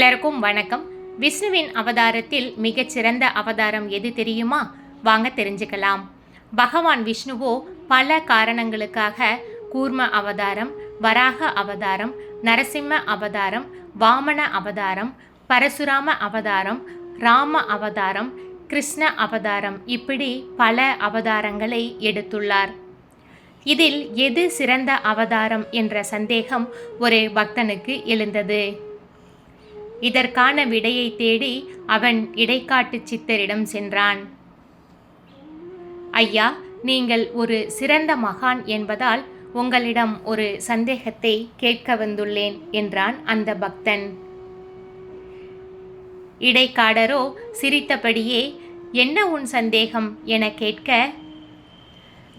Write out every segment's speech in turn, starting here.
எல்லாருக்கும் வணக்கம். விஷ்ணுவின் அவதாரத்தில் மிகச்சிறந்த அவதாரம் எது தெரியுமா? வாங்க தெரிஞ்சுக்கலாம். பகவான் விஷ்ணுவோ பல காரணங்களுக்காக கூர்ம அவதாரம் வராக அவதாரம் நரசிம்ம அவதாரம் வாமன அவதாரம் பரசுராம அவதாரம் ராம அவதாரம் கிருஷ்ண அவதாரம் இப்படி பல அவதாரங்களை எடுத்துள்ளார். இதில் எது சிறந்த அவதாரம் என்ற சந்தேகம் ஒரு பக்தனுக்கு எழுந்தது. இதற்கான விடையை தேடி அவன் இடைக்காட்டு சித்தரிடம் சென்றான். ஐயா நீங்கள் ஒரு சிறந்த மகான் என்பதால் உங்களிடம் ஒரு சந்தேகத்தை கேட்க வந்துள்ளேன் என்றான் அந்த பக்தன். இடைக்காடரோ சிரித்தபடியே என்ன உன் சந்தேகம்? என கேட்க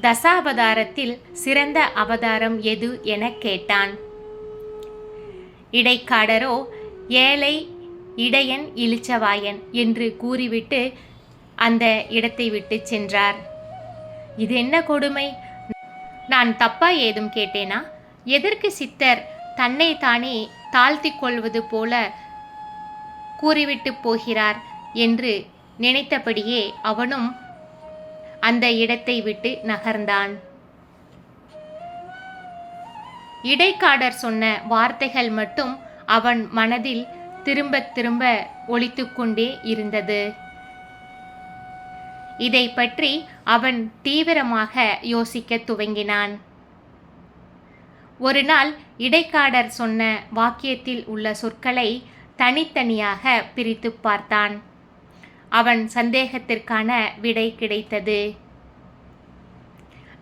தசாவதாரத்தில் சிறந்த அவதாரம் எது? என கேட்டான். இடைக்காடரோ ஏழை இடையன் இளிச்சவாயன் என்று கூறிவிட்டு அந்த இடத்தை விட்டு சென்றார். இது என்ன கொடுமை? நான் தப்பா ஏதும் கேட்டேனா? எதற்கு சித்தர் தன்னை தானே தாழ்த்திக் கொள்வது போல கூறிவிட்டு போகிறார் என்று நினைத்தபடியே அவனும் அந்த இடத்தை விட்டு நகர்ந்தான். இடைக்காடர் சொன்ன வார்த்தைகள் மட்டும் அவன் மனதில் திரும்ப திரும்ப ஒழித்துக்கொண்டே கொண்டே இருந்தது. இதை பற்றி அவன் தீவிரமாக யோசிக்க துவங்கினான். ஒரு நாள் இடைக்காடர் சொன்ன வாக்கியத்தில் உள்ள சொற்களை தனித்தனியாக பிரித்து பார்த்தான். அவன் சந்தேகத்திற்கான விடை கிடைத்தது.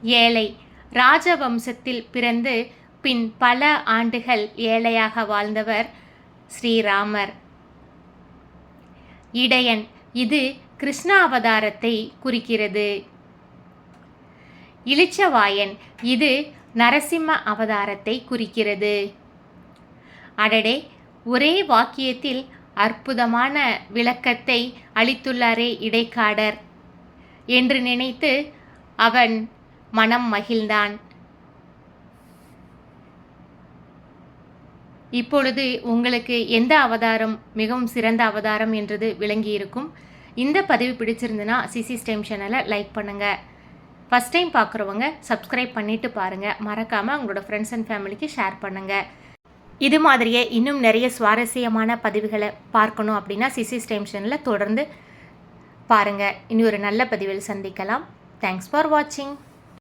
ஏழை ராஜவம்சத்தில் பிறந்து பின் பல ஆண்டுகள் ஏழையாக வாழ்ந்தவர் ஸ்ரீராமர். இடையன் இது கிருஷ்ண அவதாரத்தை குறிக்கிறது. இளிச்சவாயன் இது நரசிம்ம அவதாரத்தை குறிக்கிறது. அடடே ஒரே வாக்கியத்தில் அற்புதமான விளக்கத்தை அளித்துள்ளாரே இடைக்காடர். என்று நினைத்து அவன் மனம் மகிழ்ந்தான். இப்பொழுது உங்களுக்கு எந்த அவதாரம் மிகவும் சிறந்த அவதாரம் என்றது விளங்கியிருக்கும்? இந்த பதிவு பிடிச்சிருந்துன்னா சிசி ஸ்டைம் சேனலை லைக் பண்ணுங்கள் ஃபஸ்ட் டைம் பார்க்குறவங்க சப்ஸ்கிரைப் பண்ணிவிட்டு பாருங்கள் மறக்காமல் உங்களோட ஃப்ரெண்ட்ஸ் அண்ட் ஃபேமிலிக்கு ஷேர் பண்ணுங்கள் இது மாதிரியே இன்னும் நிறைய சுவாரஸ்யமான பதிவுகளை பார்க்கணும் அப்படின்னா சிசி ஸ்டைம் சேனலில் தொடர்ந்து பாருங்கள் இனி ஒரு நல்ல பதிவில் சந்திக்கலாம். தேங்க்ஸ் ஃபார் வாட்சிங்